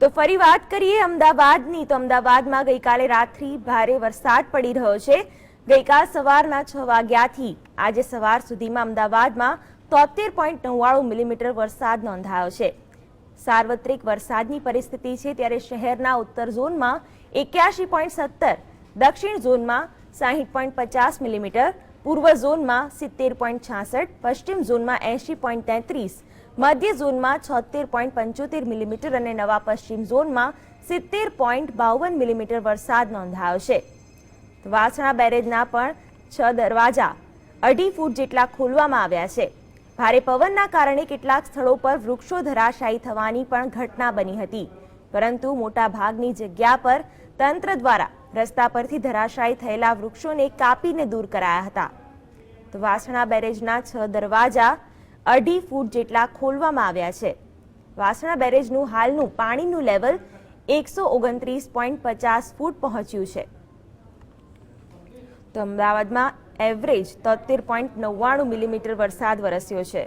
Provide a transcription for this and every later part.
તો ફરી વાત કરીએ અમદાવાદની. તો અમદાવાદમાં ગઈકાલે રાત્રિ ભારે વરસાદ પડી રહ્યો છે. ગઈકાલ સવારના છ વાગ્યાથી આજે સવાર સુધીમાં અમદાવાદમાં તોતેર પોઈન્ટ નવ્વાણું મિલીમીટર વરસાદ નોંધાયો છે. સાર્વત્રિક વરસાદની પરિસ્થિતિ છે ત્યારે શહેરના ઉત્તર ઝોનમાં એક્યાસી પોઈન્ટ સત્તર, દક્ષિણ ઝોનમાં સાહીઠ પોઈન્ટ પચાસ મિલીમીટર, પૂર્વ ઝોનમાં સિત્તેર પોઈન્ટ છાસઠ, પશ્ચિમ ઝોનમાં એંશી પોઈન્ટ તેત્રીસ, મધ્ય ઝોનમાં છોતેર પોઈન્ટ પંચોતેર મિલીમીટર અને નવા પશ્ચિમ ઝોનમાં સિત્તેર પોઈન્ટ બાવન મિલીમીટર વરસાદ નોંધાયો છે. વાસણા બેરેજના પણ છ દરવાજા અઢી ફૂટ જેટલા ખોલવામાં આવ્યા છે. ભારે પવનના કારણે કેટલાક સ્થળો પર વૃક્ષો ધરાશાયી થવાની પણ ઘટના બની હતી. પરંતુ મોટા ભાગની જગ્યા પર તંત્ર દ્વારા રસ્તા પરથી ધરાશાયી થયેલા વૃક્ષોને કાપીને દૂર કરાયા હતા. તો વાસણા બેરેજના છ દરવાજા અઢી ફૂટ જેટલા ખોલવામાં આવ્યા છે. વાસણા બેરેજનું હાલનું પાણીનું લેવલ એકસો ઓગણત્રીસ પોઈન્ટ પચાસ ફૂટ પહોંચ્યું છે. તો અમદાવાદમાં એવરેજ તોતેર પોઈન્ટ નવ્વાણું મિલીમીટર વરસાદ વરસ્યો છે.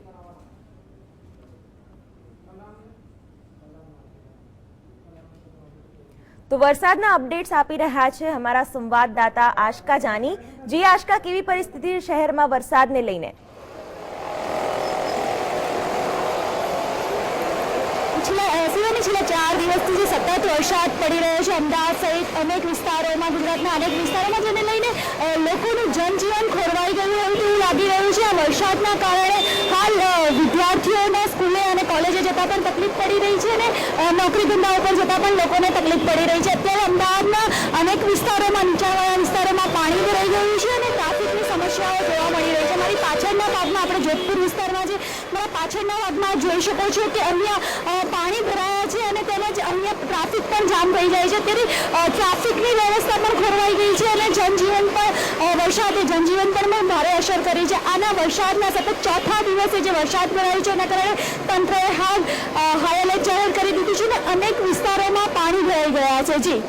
તો વરસાદના અપડેટ્સ આપી રહ્યા છે અમારા સંવાદદાતા આશકા જાની. જી આશકા કેવી પરિસ્થિતિ શહેરમાં વરસાદને લઈને? છેલ્લા ચાર દિવસથી જે સતત વરસાદ પડી રહ્યો છે અમદાવાદ સહિત અનેક વિસ્તારોમાં ગુજરાતના અનેક વિસ્તારોમાં જેને લઈને લોકોનું જનજીવન ખોરવાઈ ગયું હોય તેવું લાગી રહ્યું છે. આ વરસાદના કારણે હાલ અ, જતા પણ તકલીફ પડી રહી છે અને નોકરી ધંધા ઉપર જતા પણ લોકોને તકલીફ પડી રહી છે. અત્યારે અમદાવાદના અનેક વિસ્તારોમાં નીચાણવાળા વિસ્તારોમાં પાણી ભરાઈ ગયું છે અને ટ્રાફિકની સમસ્યાઓ જોવા મળી રહી છે. મારી પાછળના ભાગમાં આપણે જોધપુર વિસ્તારમાં છે મારા પાછળના ભાગમાં જોઈ શકો છો કે અહીંયા પાણી ભરાયા છે અને તેમજ અહીંયા ટ્રાફિક પણ જામ થઈ જાય છે. ત્યારે ટ્રાફિકની વ્યવસ્થા પણ ખોરવાઈ ગઈ છે અને જનજીવન વરસાદે જનજીવન પર પણ ભારે અસર કરી છે. આના વરસાદના સતત ચોથા દિવસે જે વરસાદ ભરાયો છે, એના કારણે તંત્રએ હાલ હાઈ એલર્ટ જાહેર કરી દીધું છે અને અનેક વિસ્તારોમાં પાણી ભરાઈ ગયા છે. જી.